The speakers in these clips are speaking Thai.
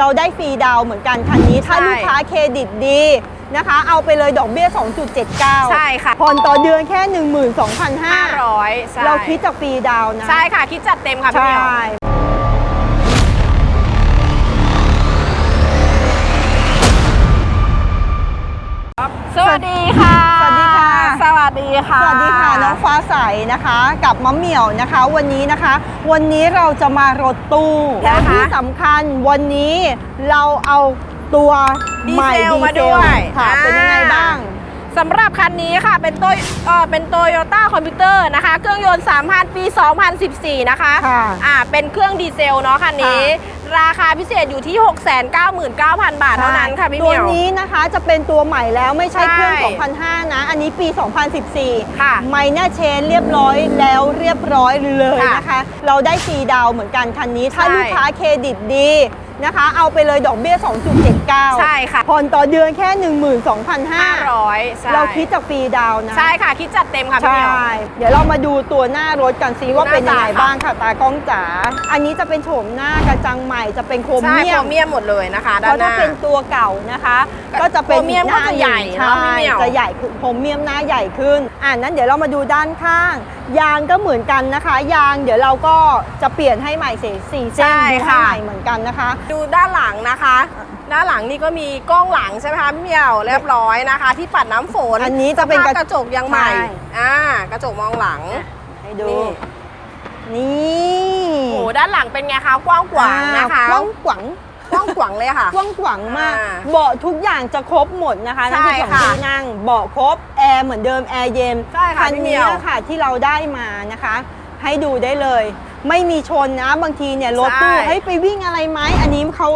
เราได้ฟรีดาวน์เหมือนกันคันนี้ ถ้าใช่ลูกค้าเครดิตดีนะคะ เอาไปเลยดอกเบี้ย 2.79 ใช่ค่ะ ผ่อนต่อเดือนแค่ 12,500 500ใช่เราคิดจากฟรีดาวน์นะ ใช่ค่ะ คิดจัดเต็มค่ะพี่ใช่เหมียวส ค่ะ สวัสดีค่ะน้องฟ้าใสนะคะ กับมะเหมี่ยวนะคะ วันนี้นะคะ วันนี้เราจะมารถตู้และที่สำคัญวันนี้เราเอาตัวดีใหม่เซลดีมาเซด้ลวยค่ะอ่าเป็นยังไงบ้าง สำหรับคันนี้ค่ะเป็นโตยเออเป็นโตโยต้าคอมพิวเตอร์นะคะ เครื่องยนต์3,000 ปี 2014 นะคะค่ะอ่าเป็นเครื่องดีเซลเนาะคันนี้ ราคาพิเศษอยู่ที่ 699,000 บาทเท่านั้นค่ะพี่เหตัวมียวนี้นะคะจะเป็นตัวใหม่แล้วไม่ใช่เครื่องใช่2005 นะ อันนี้ปี 2014 ค่ะไมเนอร์เชนเรียบร้อยแล้วเรียบร้อยเลยค่ะนะคะ เราได้ฟรีดาวน์เหมือนกันคันนี้ ถ้าใช่ลูกค้าเครดิตดี นะคะ เอาไปเลยดอกเบี้ย 2.79 ใช่ค่ะ ผ่อนต่อเดือนแค่ 12,500 500ใช่เราคิดจากฟรีดาวน์นะ ใช่ค่ะ คิดจัดเต็มค่ะพี่ใช่เหมียวเดี๋ยวเรามาดูตัวหน้ารถกันซิว่าเป็นยังไงหน้าตาค่ะบ้างค่ะตากล้องจ๋า อันนี้จะเป็นโฉมหน้ากระจังใหม่จะเป็นโครใช่เมียโครมเมียมหมดเลยนะคะเพด้านราะหถ้าน้าเป็นตัวเก่านะคะ ก็จะเป็นโครเมียมก็จะใหญ่ใช่เนอะพี่เหมียวจะใหญ่คือโครเมียมหน้าใหญ่ขึ้น อ่านั้นเดี๋ยวเรามาดูด้านข้าง ยางก็เหมือนกันนะคะ ยางเดี๋ยวเราก็จะเปลี่ยนให้ใหม่เสียสี่เส้นใช่ดูให้ค่ะ ใหม่เหมือนกันนะคะ ดูด้านหลังนะคะ ด้านหลังนี่ก็มีกล้องหลังใช่ไหมคะพี่เหมียวเรียบร้อยนะคะ ที่ปัดน้ำฝนอันนี้จะเป็นสภาพกระกระจกยังใหม่ใช่ อ่ากระจกมองหลัง ให้ดู นี่ นี่โอ้โหด้านหลังเป็นไงคะกว้างขวางนะคะกว้างขวาง กว้างขวางเลยค่ะ กว้างขวางมาก อ่าเบาะทุกอย่างจะครบหมดนะคะใช่นั่นคือสองค่ะที่นั่งเบาะครบแอร์เหมือนเดิมแอร์เย็นใช่ค่ะคันพี่เหมีนี้ยวค่ะที่เราได้มานะคะ ให้ดูได้เลย ไม่มีชนนะบางทีเนี่ยรถตู้ใช่ เฮ้ยไปวิ่งอะไรไหมอันนี้เขา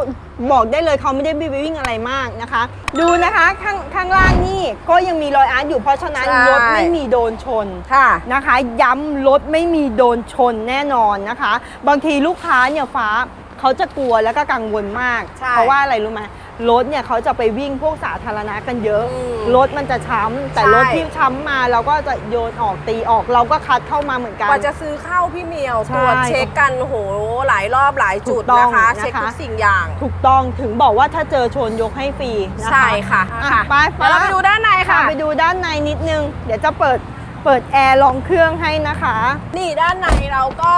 บอกได้เลยเขาไม่ได้ไปวิ่งอะไรมากนะคะ ดูนะคะข้างข้างล่างนี่ก็ยังมีรอยอาร์ตอยู่เพราะฉะนั้นใช่รถไม่มีโดนชน ค่ะ นะคะย้ำรถไม่มีโดนชนแน่นอนนะคะ บางทีลูกค้าเนี่ยฟ้า เขาจะกลัวแล้วก็กังวลมาก ใช่เพราะว่าอะไรรู้ไหมรถเนี่ยเขาจะไปวิ่งพวกสาธารณะกันเยอะ อืมรถมันจะช้ำแต่ใช่ รถที่ช้ำมาเราก็จะโยนออกตีออกเราก็คัดเข้ามาเหมือนกัน กว่าจะซื้อเข้าพี่เหมียวใช่ตรวจเช็คกันโอ้โหหลายรอบหลายจุดถูกต้องนะคะ นะคะ เช็คทุกสิ่งอย่าง ถูกต้องถึงบอกว่าถ้าเจอชนยกให้ฟรีนะคะ ใช่ค่ะอะค่ะไปเดี๋ยวเราไปดูด้านในค่ะค่ะ ไปดูด้านในนิดนึง เดี๋ยวจะเปิดเปิดแอร์ลองเครื่องให้นะคะ นี่ด้านในเราก็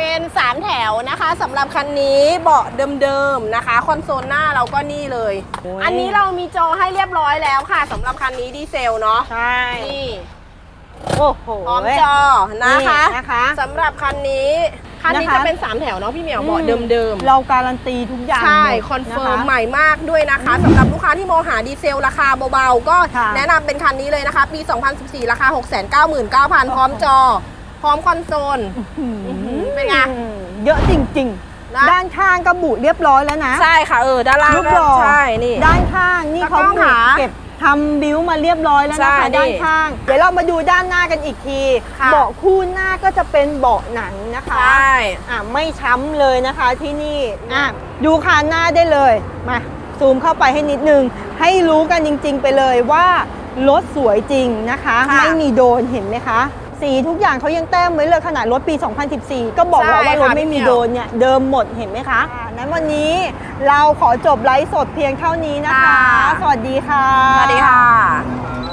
เป็นสามแถวนะคะสำหรับคันนี้เบาะเดิมๆนะคะ คอนโซลหน้าเราก็นี่เลย โอ้ย อันนี้เรามีจอให้เรียบร้อยแล้วค่ะสำหรับคันนี้ดีเซลเนาะใช่นี่โอ้โห พร้อมจอนะคะนี่นะคะสำหรับคันนี้ คันนี้นะคะจะเป็นสามแถวเนาะพี่เหมียวเบาะเดิมๆเราการันตีทุกอย่างใช่หมดคอนเฟิร์มะะ ใหม่มากด้วยนะคะสำหรับลูกค้าที่มองหาดีเซลราคาเบาๆ ก็ค่ะ แนะนำเป็นคันนี้เลยนะคะ ปี 2014 ราคา 699,000 พร้อมจอ พร้อมคอนโซล เป็นไง เยอะจริงนะๆด้านข้างก็บุเรียบร้อยแล้วนะ ใช่ค่ะเออด้านล่างรูปก็หล่อใช่นี่ ด้านข้างนี่ตะกล้เขาองบุหาเก็บทำบิวมาเรียบร้อยแล้วใช่นะคะนี่ด้านข้าง เดี๋ยวเรามาดูด้านหน้ากันอีกที ค่ะ เบาะคู่หน้าก็จะเป็นเบาะหนังนะคะใช่อะไม่ช้ำเลยนะคะที่นี่อะดูคานหน้าได้เลยมาซูมเข้าไปให้นิดนึง ให้รู้กันจริงๆไปเลยว่ารถสวยจริงนะคะ ค่ะ ไม่มีโดนเห็นไหมคะ สีทุกอย่างเขายังแต้มไว้เลยขนาดรถปี 2014 ก็บอกแล้วใช่ว่ารถค่ะไม่มีพี่เหมียว โดนเนี่ย เดิมหมดเห็นไหมคะอ่านั้นวันนี้เราขอจบไลฟ์สดเพียงเท่านี้นะคะ ค่ะ สวัสดีค่ะ สวัสดีค่ะ